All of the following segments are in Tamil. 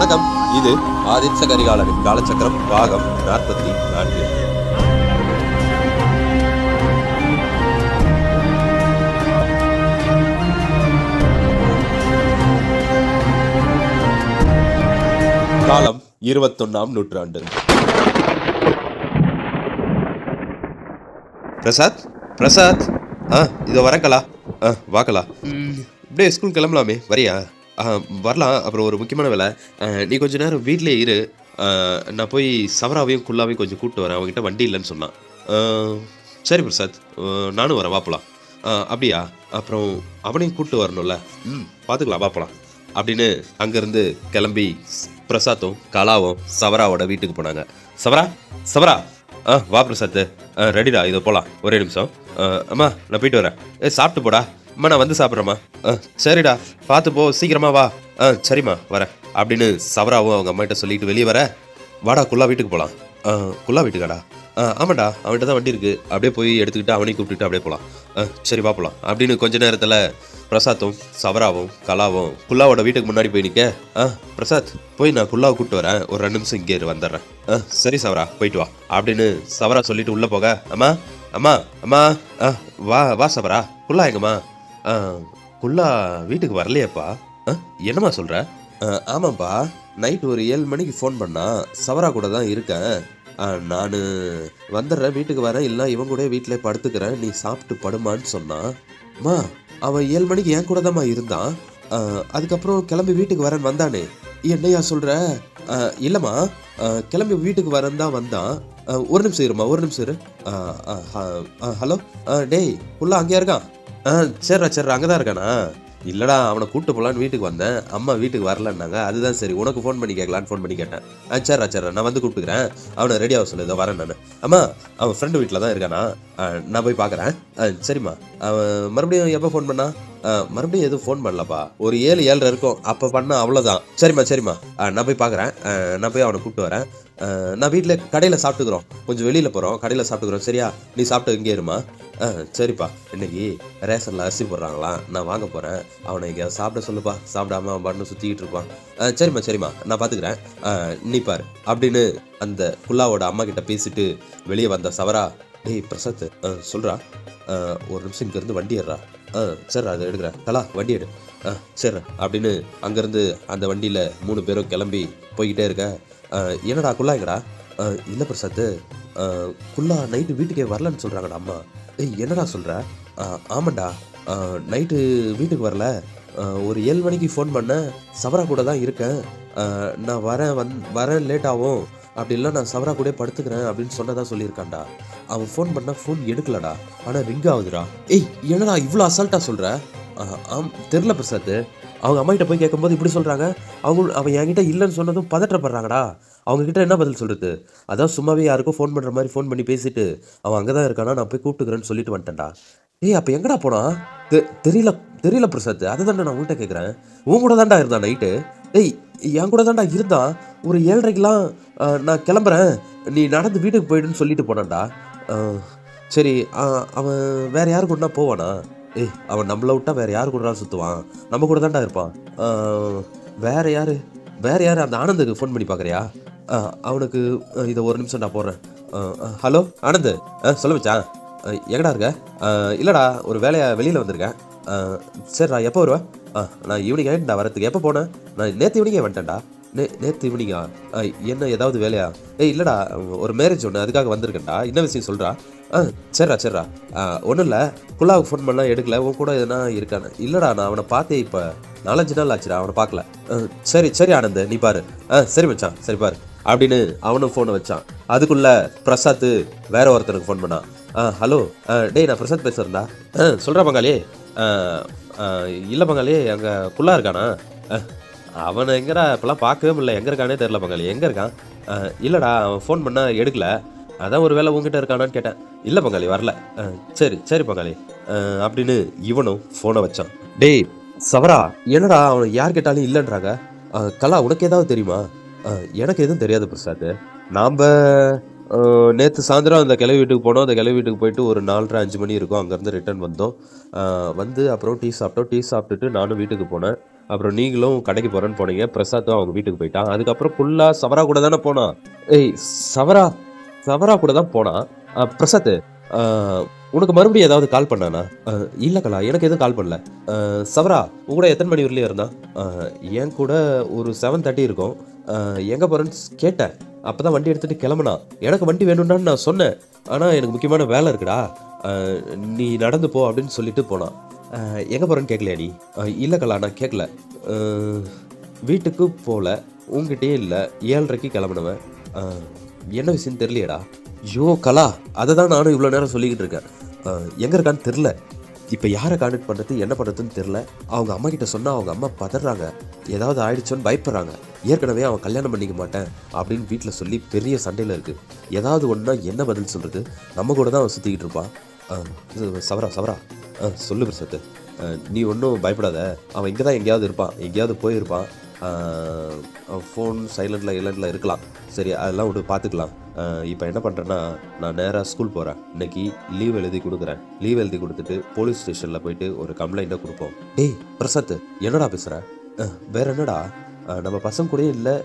வணக்கம். இது ஆதித்ய கரிகாலனின் காலச்சக்கரம் பாகம் நாற்பத்தி நான்கு. காலம் இருபத்தொன்னாம் நூற்றாண்டு. பிரசாத்? பிரசாத்? ஆ இதோ வரக்கலா ஆ வாக்கலா ம், இப்படியே ஸ்கூல் கிளம்பலாமே. வரியா? வரலாம். அப்புறம் ஒரு முக்கியமான வேலை. நீ கொஞ்ச நேரம் வீட்டிலே இரு. நான் போய் சவராவையும் குல்லாவையும் கொஞ்சம் கூப்பிட்டு வரேன். அவங்ககிட்ட வண்டி இல்லைன்னு சொன்னான். சரி பிரசாத். நானும் வரேன். வாப்பலாம் ஆ, அப்படியா? அப்புறம் அவனையும் கூப்பிட்டு வரணும்ல? ம் பார்த்துக்கலாம் வாப்பலாம் அப்படின்னு அங்கேருந்து கிளம்பி பிரசாத்தும் கலாவும் சவராவோட வீட்டுக்கு போனாங்க. சவரா? சவரா? ஆ வா பிரசாத். ஆ ரெடிடா இதை போகலாம் ஒரே நிமிஷம். அம்மா நான் போயிட்டு வரேன். ஏ சாப்பிட்டு போடா. அம்மா நான் வந்து சாப்பிட்றேம்மா. ஆ சரிடா. பார்த்து போ சீக்கிரமா வா. ஆ சரிம்மா வரேன். அப்படின்னு சவராவும் அவங்க அம்மாகிட்ட சொல்லிட்டு வெளியே வர வாடா குல்லா வீட்டுக்கு போகலாம் ஆ குல்லா வீட்டுக்காடா? ஆ ஆமாடா அவன்கிட்ட தான் வண்டி இருக்குது அப்படியே போய் எடுத்துக்கிட்டு அவனையும் கூப்பிட்டுட்டு அப்படியே போகலாம் ஆ சரி வா போகலாம் அப்படின்னு கொஞ்ச நேரத்தில் பிரசாத்தும் சவராவும் கலாவும் குல்லாவோட வீட்டுக்கு முன்னாடி போய் நிற்க ஆ பிரசாத் போய் நான் குல்லாவை கூப்பிட்டு வரேன். ஒரு ரெண்டு நிமிஷம் இங்கே வந்துடுறேன். ஆ சரி சவரா போயிட்டு வா. அப்படின்னு சவரா சொல்லிட்டு உள்ளே போக அம்மா அம்மா அம்மா ஆ வா வா சவரா. குல்லா எங்கம்மா? குல்லா வீட்டுக்கு வரலையேப்பா. ஆ என்னம்மா சொல்கிற ஆமாப்பா. நைட் ஒரு ஏழு மணிக்கு ஃபோன் பண்ணா சவரா கூட தான் இருக்கேன். நான் வந்துடுறேன் வீட்டுக்கு வரேன். இல்லை இவன் கூட வீட்டில் படுத்துக்கிறேன். நீ சாப்பிட்டு படுமான்னு சொன்னான் அம்மா அவன் ஏழு மணிக்கு என் கூட தான்மா இருந்தான். அதுக்கப்புறம் கிளம்பி வீட்டுக்கு வரேன் வந்தானே. என்னையா சொல்கிற இல்லைம்மா. கிளம்பி வீட்டுக்கு வரேன் தான் வந்தான். ஒரு நிமிஷம் இருமா ஒரு நிமிஷம் இரு. ஆ, ஹலோ? ஆ, டேய் உள்ள அங்கேயா இருக்கான்? ஆ சரிடா சரிடா அங்கே தான் இருக்கானா? இல்லைடா அவனை கூப்பிட்டு போகலான்னு வீட்டுக்கு வந்தேன். அம்மா வீட்டுக்கு வரலன்னாங்க. அதுதான் சரி உனக்கு ஃபோன் பண்ணி கேட்கலான்னு ஃபோன் பண்ணி கேட்டேன். ஆ சரிடா சரிடா நான் வந்து கூப்பிட்டுக்கிறேன். அவனை ரெடி ஆக சொல்லு இதோ வரேன் நான். அம்மா அவன் ஃப்ரெண்டு வீட்டில் தான் இருக்கானா நான் போய் பார்க்குறேன். ஆ சரிம்மா. அவன் மறுபடியும் எப்போ ஃபோன் பண்ணா? மறுபடியும் எதுவும் ஃபோன் பண்ணலப்பா. ஒரு ஏழு ஏழரை இருக்கும். அப்போ பண்ண அவ்வளோதான் சரிம்மா சரிம்மா. நான் போய் பார்க்குறேன் நான் போய் அவனை கூப்பிட்டு வரேன். நான் வீட்டில் கடையில் சாப்பிட்டுக்கிறோம். கொஞ்சம் வெளியில் போகிறோம் கடையில் சாப்பிட்டுக்கிறோம். சரியா? நீ சாப்பிட்டு இங்கே இருமா. ஆ சரிப்பா. இன்னைக்கு ரேஷனில் அரிசி போடுறாங்களா? நான் வாங்க போகிறேன் அவனை எங்கேயாவது சாப்பிட சொல்லுப்பா. சாப்பிடாம அவன் பண்ணு சுற்றிக்கிட்டு இருப்பான். சரிம்மா சரிம்மா. நான் பார்த்துக்கிறேன் நீ பாரு. அப்படின்னு அந்த குல்லாவோட அம்மா கிட்ட பேசிட்டு வெளியே வந்த சவரா டேய் பிரசாத் ஆ, சொல்றா. ஒரு நிமிஷம் இங்கேருந்து வண்டி ஏறா ஆ சரிடா அதை எடுக்கிறேன். கலா வண்டி எடு. ஆ சரி அப்படின்னு அங்கேருந்து அந்த வண்டியில் மூணு பேரும் கிளம்பி போய்கிட்டே இருக்க. என்னடா குல்லா ஆ, இல்லை பிரசாத் குல்லா நைட்டு வீட்டுக்கே வரலன்னு சொல்கிறாங்கடா அம்மா. ஏய் என்னடா சொல்கிற ஆமாண்டா. நைட்டு வீட்டுக்கு வரல. ஒரு ஏழு மணிக்கு ஃபோன் பண்ணேன் சவரா கூட தான் இருக்கேன். நான் வரேன் வந் வரேன் லேட் ஆகும் அப்படி இல்லை நான் சவரா கூட படுத்துக்கிறேன் அப்படின்னு சொன்னதா சொல்லியிருக்கான்டா அவன் ஃபோன் பண்ணால் ஃபோன் எடுக்கலடா. ஆனால் ரிங் ஆகுதுடா. ஏய் என்னடா இவ்வளோ அசால்ட்டாக சொல்கிற ஆம் தெரில பிரசாத் அவங்க அம்மாகிட்ட போய் கேட்கும்போது இப்படி சொல்கிறாங்க அவங்க அவன் என்கிட்ட இல்லைன்னு சொன்னதும் பதற்றப்படுறாங்கடா. அவங்கக்கிட்ட என்ன பதில் சொல்கிறது அதான் சும்மாவே யாருக்கும் ஃபோன் பண்ணுற மாதிரி ஃபோன் பண்ணி பேசிட்டு அவன் அங்கே தான் இருக்கானா நான் போய் கூப்பிட்டுக்கிறேன்னு சொல்லிட்டு வந்துட்டேன்டா. ஏய் அப்போ எங்கடா போனா? தெ- தெரியல தெரியல பிரசாத் அதை தானே நான் உங்கள்கிட்ட கேட்குறேன் உன் கூட தான்டா இருந்தான் நைட்டு ஏய் என் கூட தான்டா இருந்தான். ஒரு ஏழரைக்கெலாம் நான் கிளம்புறேன். நீ நடந்து வீட்டுக்கு போயிடுன்னு சொல்லிட்டு போனான்டா. ஆ, சரி அவன் வேறு யார் கூடனா போவானா? ஏய் அவன் நம்மளை விட்டா வேறு யார் கூட சுற்றுவான் நம்ம கூட தான்டா இருப்பான் ஆ, வேற யாரு? வேற யார்? அந்த ஆனந்துக்கு ஃபோன் பண்ணி பார்க்குறியா அவனுக்கு இதை ஒரு நிமிஷம் நான் போடுறேன் ஹலோ ஆனந்த். ஆ சொல்ல வச்சா எங்கடா இருக்க? இல்லைடா ஒரு வேலையை வெளியில் வந்திருக்கேன். சரிடா எப்போ வருவேன் ஆ நான் ஈவினிங் ஆகிட்டா வரத்துக்கு. எப்போ போனேன் நான் நேற்று ஈவினிங்கே வந்துட்டேன்டா. நே நேற்று ஈவினிங்கா ஆ, என்ன ஏதாவது வேலையா? ஏய் இல்லைடா ஒரு மேரேஜ் ஒன்று அதுக்காக வந்திருக்கேன்டா. என்ன விஷயம் சொல்கிறா ஆ சரிடா சரிடா. ஒன்றும் இல்லை. குல்லாவுக்கு ஃபோன் பண்ணலாம் எடுக்கல. உன் கூட எதுனா இருக்கானு இல்லைடா நான் அவனை பார்த்தே இப்போ நாலஞ்சு நாள் ஆச்சுடா அவனை பார்க்கல. ஆ, சரி சரி ஆனந்த் நீ பாரு. ஆ சரி மச்சான் சரி பாரு. அப்படின்னு அவனும் ஃபோனை வச்சான். அதுக்குள்ளே பிரசாத் வேற ஒருத்தனுக்கு ஃபோன் பண்ணான். ஆ ஹலோ ஆ, டேய் நான் பிரசாத் பேசுகிறேன்டா ஆ சொல்கிறா பங்காளி இல்லை பங்காளி அங்கே குள்ளா இருக்கானா? ஆ, அவனை எங்கடா இப்போலாம் பார்க்கவே முடியல. எங்கே இருக்கானே தெரில பங்காளி எங்கே இருக்கான்? ஆ, இல்லைடா அவன் ஃபோன் பண்ணால் எடுக்கல. அதான் ஒரு வேளை உங்ககிட்ட இருக்கானான்னு கேட்டேன். இல்லை பங்காளி வரல. ஆ, சரி சரி பங்காளி அப்படின்னு இவனும் ஃபோனை வச்சான். டேய் சவரா என்னடா அவன் யார் கேட்டாலும் இல்லைன்றாங்க? ஆ, கலா உனக்கு ஏதாவது தெரியுமா? ஆ, எனக்கு எதுவும் தெரியாது பிரசாத். நாம் நேற்று சாயந்தரம் அந்த கிளவி வீட்டுக்கு போனோம். அந்த கிளவி வீட்டுக்கு போயிட்டு ஒரு நாலரை அஞ்சு மணி இருக்கும். அங்கேருந்து ரிட்டர்ன் வந்தோம். வந்து அப்புறம் டீ சாப்பிட்டோம். டீ சாப்பிட்டுட்டு நானும் வீட்டுக்கு போனேன். அப்புறம் நீங்களும் கடைக்கு போகிறேன்னு போனீங்க. பிரசாத்தும் அவங்க வீட்டுக்கு போயிட்டான். அதுக்கப்புறம் ஃபுல்லாக சவரா கூட தானே போனான். ஏய் சவரா சவரா கூட தான் போனான். பிரசாத்து பிரசாத் உனக்கு மறுபடியும் ஏதாவது கால் பண்ணானா? இல்லை கலா எனக்கு எதுவும் கால் பண்ணல. சவரா உன் கூட எத்தனை மணி வரலையும் இருந்தான் என் கூட ஒரு செவன் தேர்ட்டி இருக்கும். எங்கே போகிறேன்னு கேட்டேன். அப்போ தான் வண்டி எடுத்துகிட்டு கிளம்புனான் எனக்கு வண்டி வேணும்டான்னு நான் சொன்னேன். ஆனால் எனக்கு முக்கியமான வேலை இருக்குடா. நீ நடந்து போ அப்படின்னு சொல்லிட்டு போனான். எங்கே போகிறேன்னு கேட்கலையா நீ? இல்லை கலா நான் கேட்கல வீட்டுக்கு போகல உங்ககிட்டயே இல்லை. ஏழரைக்கு கிளம்புனவன். என்ன விஷயம் தெரியலையேடா? ஐயோ கலா அதை தான் நானும் இவ்வளோ நேரம் சொல்லிக்கிட்டு இருக்கேன். எங்கே இருக்கான்னு தெரில இப்போ யாரை கான்டெக்ட் பண்ணுறது என்ன பண்ணுறதுன்னு தெரில அவங்க அம்மா கிட்ட சொன்னால் அவங்க அம்மா பதறாங்க. ஏதாவது ஆயிடுச்சோன்னு பயப்படுறாங்க. ஏற்கனவே அவன் கல்யாணம் பண்ணிக்க மாட்டேன் அப்படின்னு வீட்டில் சொல்லி பெரிய சண்டையில் இருக்குது ஏதாவது ஒன்றா என்ன பதில் சொல்கிறது நம்ம கூட தான் அவன் சுற்றிக்கிட்டு இருப்பான். சவரா சவரா? சொல்லு பிரசத்து நீ ஒன்றும் பயப்படாத. அவன் இங்கே தான் எங்கேயாவது இருப்பான். எங்கேயாவது போயிருப்பான். ஃபோன் சைலண்டில் இலண்டில் இருக்கலாம். சரி அதெல்லாம் விட்டு பார்த்துக்கலாம். இப்போ என்ன பண்ணுறேன்னா நான் நேராக ஸ்கூல் போகிறேன் இன்னைக்கு லீவ் எழுதி கொடுக்குறேன். லீவ் எழுதி கொடுத்துட்டு போலீஸ் ஸ்டேஷனில் போயிட்டு ஒரு கம்ப்ளைண்ட்டை கொடுப்போம். டேய் பிரசாத் என்னடா பேசுகிறேன் வேற என்னடா? நம்ம பசங்க கூடயே இல்லை.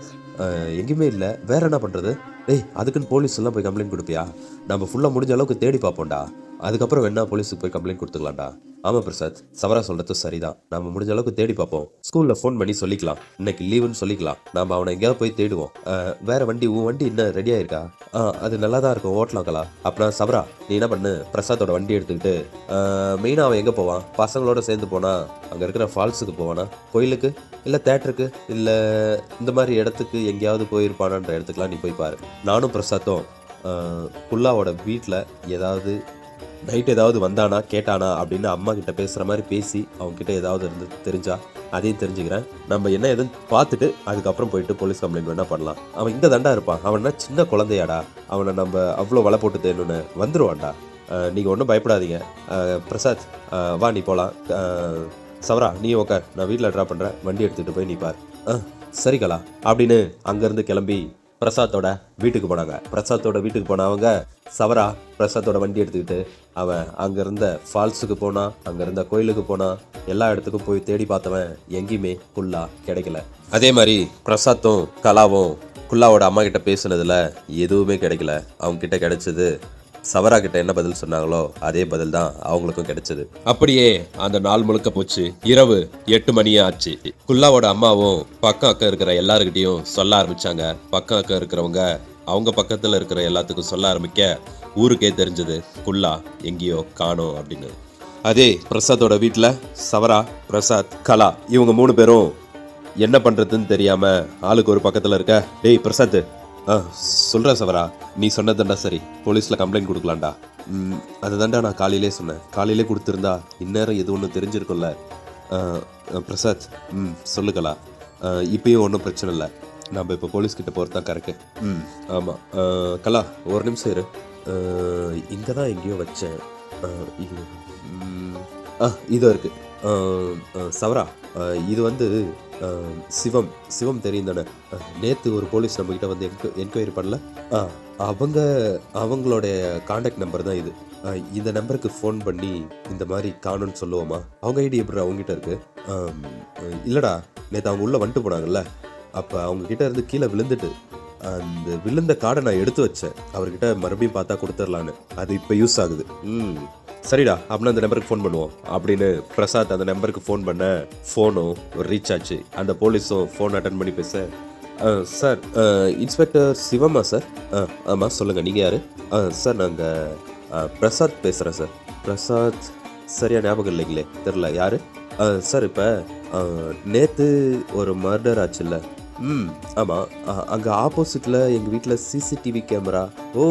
எங்கேயுமே இல்லை. வேற என்ன பண்ணுறது டேய் அதுக்குன்னு போலீஸ்லாம் போய் கம்ப்ளைண்ட் கொடுப்பியா? நம்ம ஃபுல்லாக முடிஞ்ச அளவுக்கு தேடி பார்ப்போம்டா. அதுக்கப்புறம் வேணா போலீஸுக்கு போய் கம்ப்ளைண்ட் கொடுத்துக்கலாம்டா. ஆமாம் பிரசாத் சவரா சொல்கிறது சரிதான். நம்ம முடிஞ்ச அளவுக்கு தேடி பார்ப்போம். ஸ்கூலில் ஃபோன் பண்ணி சொல்லிக்கலாம். இன்னைக்கு லீவுன்னு சொல்லிக்கலாம். நம்ம அவனை எங்கேயாவது போய் தேடுவோம். வேறு வேற வண்டி உன் வண்டி இன்னும் ரெடி ஆயிருக்கா? ஆ, அது நல்லா தான் இருக்கும். ஓட்டலாம் கலா. அப்படின்னா சவரா நீ என்ன பண்ணு? பிரசாத்தோட வண்டி எடுத்துக்கிட்டு மெயினாக அவன் எங்கே போவான்? பசங்களோட சேர்ந்து போனால் அங்கே இருக்கிற ஃபால்ஸுக்கு போவானா? கோயிலுக்கு? இல்லை தேட்டருக்கு இல்லை இந்த மாதிரி இடத்துக்கு எங்கேயாவது போயிருப்பானான்ற இடத்துக்குலாம் நீ போய் பாரு. நானும் பிரசாத்தும் புல்லாவோட வீட்டில் ஏதாவது நைட் ஏதாவது வந்தானா கேட்டானா அப்படின்னு அம்மா கிட்ட பேசுகிற மாதிரி பேசி அவங்ககிட்ட ஏதாவது இருந்து தெரிஞ்சா அதையும் தெரிஞ்சுக்கிறேன். நம்ம என்ன எதுன்னு பார்த்துட்டு அதுக்கப்புறம் போயிட்டு போலீஸ் கம்ப்ளைண்ட் வேணால் பண்ணலாம். அவன் இந்த தண்டா இருப்பான். அவன்னா சின்ன குழந்தையாடா? அவனை நம்ம அவ்வளோ வலை போட்டு தேடணுன்னு வந்துடுவான்டா நீங்கள் ஒன்றும் பயப்படாதீங்க. பிரசாத் வா நீ போகலாம் சவரா நீ உக்கார். நான் வீட்டில் ட்ராப் பண்ணுறேன் வண்டி எடுத்துகிட்டு போய் நீ பார். ஆ சரி கலா அப்படின்னு அங்கேருந்து கிளம்பி பிரசாத்தோட வீட்டுக்கு போனாங்க. பிரசாத்தோட வீட்டுக்கு போனவங்க சவரா பிரசாத்தோட வண்டி எடுத்துக்கிட்டு அவன் அங்கே இருந்த ஃபால்ஸுக்கு போனான் அங்கே இருந்த கோயிலுக்கு போனான் எல்லா இடத்துக்கும் போய் தேடி பார்த்தவன் எங்கேயுமே குல்லா கிடைக்கல. அதே மாதிரி பிரசாத்தும் கலாவும் குல்லாவோட அம்மா கிட்ட பேசுனதுல எதுவுமே கிடைக்கல. அவங்க கிட்ட கிடைச்சது சவரா கிட்ட என்ன பதில் சொன்னாங்களோ அதே பதில் தான் அவங்களுக்கும் கிடைச்சது. அப்படியே அந்த நாள் முழுக்க போச்சு. இரவு எட்டு மணியே ஆச்சு. குல்லாவோட அம்மாவும் பக்கம் அக்கம் இருக்கிற எல்லாருக்கிட்டையும் சொல்ல ஆரம்பிச்சாங்க. பக்கம் அக்கம் இருக்கிறவங்க அவங்க பக்கத்துல இருக்கிற எல்லாத்துக்கும் சொல்ல ஆரம்பிக்க ஊருக்கே தெரிஞ்சது குல்லா எங்கேயோ காணோம் அப்படின்னு. அதே பிரசாத்தோட வீட்டில் சவரா பிரசாத் கலா இவங்க மூணு பேரும் என்ன பண்ணுறதுன்னு தெரியாமல் ஆளுக்கு ஒரு பக்கத்தில் இருக்க டேய் பிரசாத் ஆ சொல்கிறேன் சவரா. நீ சொன்னதுண்டா சரி. போலீஸில் கம்ப்ளைண்ட் கொடுக்கலாம்டா. ம் அதுதான்டா நான் காலையிலே சொன்னேன். காலையிலே கொடுத்துருந்தா இந்நேரம் எது ஒன்று தெரிஞ்சிருக்கும்ல. பிரசாத் ம் சொல்லுங்களா இப்பயும் ஒன்றும் பிரச்சனை இல்லை. நம்ம இப்போ போலீஸ் கிட்ட போகிறது தான் கரெக்டு ம் ஆமாம் கலா ஒரு நிமிஷம் இரு. இங்கே தான் எங்கேயோ வச்சேன். ஆ, இது ஆ இதோ இருக்குது சவரா இது வந்து சிவம் சிவம் தெரியும் தானே நேற்று ஒரு போலீஸ் நம்மக்கிட்ட வந்து என்க என்கொயரி பண்ணல. ஆ அவங்க அவங்களோட காண்டாக்ட் நம்பர் தான் இது. இந்த நம்பருக்கு ஃபோன் பண்ணி இந்த மாதிரி காணும்னு சொல்லுவோமா? அவங்க ஐடி எப்படி அவங்ககிட்ட இருக்கு. இல்லைடா நேற்று அவங்க உள்ளே வந்துட்டு போனாங்கல்ல. அப்போ அவங்கக்கிட்ட இருந்து கீழே விழுந்துட்டு அந்த விழுந்த கார்டை நான் எடுத்து வச்சேன். அவர்கிட்ட மறுபடியும் பார்த்தா கொடுத்துடலான்னு. அது இப்போ யூஸ் ஆகுது. ம். சரிடா அப்படின்னா அந்த நம்பருக்கு ஃபோன் பண்ணுவோம். அப்படின்னு பிரசாத் அந்த நம்பருக்கு ஃபோன் பண்ண ஃபோனும் ரீச் ஆச்சு. அந்த போலீஸும் ஃபோன் அட்டன் பண்ணி பேச ஆ, சார் இன்ஸ்பெக்டர் சிவமா சார்? ஆ ஆமாம் சொல்லுங்கள் நீங்கள் யார்? ஆ சார் நாங்கள் பிரசாத் பேசுகிறேன் சார். பிரசாத் சரியா ஞாபகம் இல்லைங்களே தெரில யார்? சார் இப்போ நேற்று ஒரு மர்டர் ஆச்சுல்ல ம் ஆமாம் அங்கே ஆப்போசிட்டில் எங்கள் வீட்டில் சிசிடிவி கேமரா. ஓ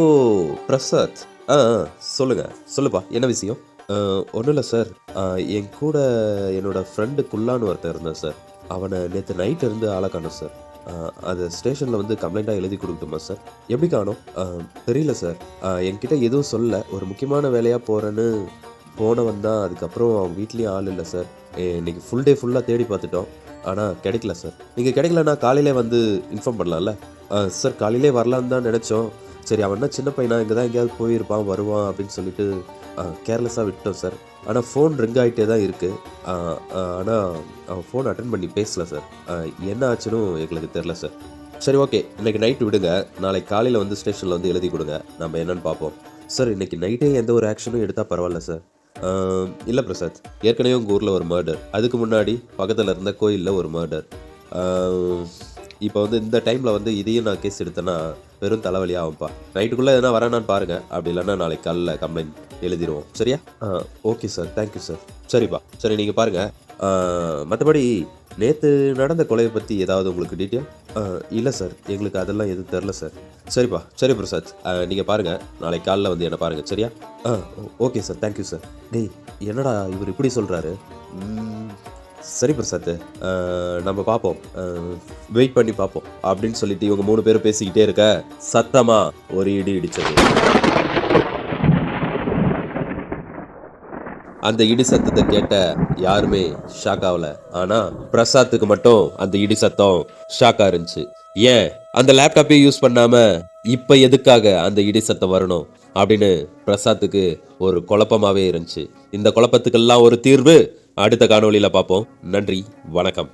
பிரசாத். ஆ ஆ, சொல்லுப்பா என்ன விஷயம்? ஒன்றும் இல்லை சார். என் கூட என்னோட ஃப்ரெண்டு குல்லான்னு ஒருத்தன் இருந்தான் சார். அவனை நேற்று நைட் இருந்து ஆளை காணும் சார். அது ஸ்டேஷனில் வந்து கம்ப்ளைண்ட்டாக எழுதி கொடுக்கணுமா சார்? எப்படி காணோம்? தெரியல சார். என்கிட்ட எதுவும் சொல்ல ஒரு முக்கியமான வேலையாக போகிறேன்னு போனவன் தான். அதுக்கப்புறம் அவங்க வீட்லேயும் ஆள் இல்லை சார். இன்றைக்கி இன்னைக்கு ஃபுல் டே ஃபுல்லாக தேடி பார்த்துட்டோம். ஆனால் கிடைக்கல சார் நீங்கள் கிடைக்கலன்னா காலையிலே வந்து இன்ஃபார்ம் பண்ணலாம்ல? ஆ, சார் காலையிலே வரலான்னு தான் நினச்சோம். சரி அவன் என்ன சின்ன பையனா? இங்கே தான் எங்கேயாவது போயிருப்பான் வருவான் அப்படின்னு சொல்லிட்டு கேர்லெஸ்ஸாக விட்டோம் சார் ஆனால் ஃபோன் ரிங் ஆகிட்டே தான் இருக்குது ஆனால் அவன் ஃபோன் அட்டன் பண்ணி பேசல சார் என்ன ஆச்சுன்னு எங்களுக்கு தெரில சார் சரி ஓகே இன்றைக்கி நைட்டு விடுங்க. நாளைக்கு காலையில் வந்து ஸ்டேஷனில் வந்து எழுதி கொடுங்க. நம்ம என்னென்னு பார்ப்போம். சார் இன்றைக்கி நைட்டே எந்த ஒரு ஆக்ஷனும் எடுத்தால் பரவாயில்ல சார் இல்லை பிரசாத். ஏற்கனவே உங்கள் ஊரில் ஒரு மர்டர் அதுக்கு முன்னாடி பக்கத்தில் இருந்த கோயிலில் ஒரு மர்டர் இப்போ வந்து இந்த டைமில் வந்து இதையும் நான் கேஸ் எடுத்தேன்னா வெறும் தலைவலி ஆகும்ப்பா. நைட்டுக்குள்ளே எதனா வரேனான்னு பாருங்கள் அப்படி இல்லைன்னா நாளைக்கு காலைல கம்ப்ளைண்ட் எழுதிடுவோம் சரியா? ஓகே சார் தேங்க்யூ சார் சரிப்பா. சரி நீங்கள் பாருங்கள் மற்றபடி நேற்று நடந்த கொலையை பற்றி ஏதாவது உங்களுக்கு டீட்டெயில் இல்லை சார். எங்களுக்கு அதெல்லாம் எதுவும் தெரில சார். சரிப்பா. சரி பிரசாத். நீங்கள் பாருங்கள் நாளைக்கு காலைல வந்து என்ன பாருங்கள் சரியா? ஆ okay sir. Thank you sir டேய் என்னடா இவர் இப்படி சொல்கிறாரு சரி பிரசாத். நம்ம பார்ப்போம் வெயிட் பண்ணி பார்ப்போம் அப்படின்னு சொல்லிட்டு இவங்க மூணு பேரும் பேசிக்கிட்டே இருக்க சத்தமாக ஒரு இடி இடிச்சது. அந்த இடி சத்தத்தை கேட்ட யாருமே ஷாக் ஆகல ஆனா பிரசாத்துக்கு மட்டும் அந்த இடி சத்தம் ஷாக்கா இருந்துச்சு. ஏன்? அந்த லேப்டாப்பே யூஸ் பண்ணாம இப்ப எதுக்காக அந்த இடி சத்தம் வரணும்? அப்படின்னு பிரசாத்துக்கு ஒரு குழப்பமாவே இருந்துச்சு. இந்த குழப்பத்துக்கெல்லாம் ஒரு தீர்வு அடுத்த காணொலியில பார்ப்போம். நன்றி வணக்கம்.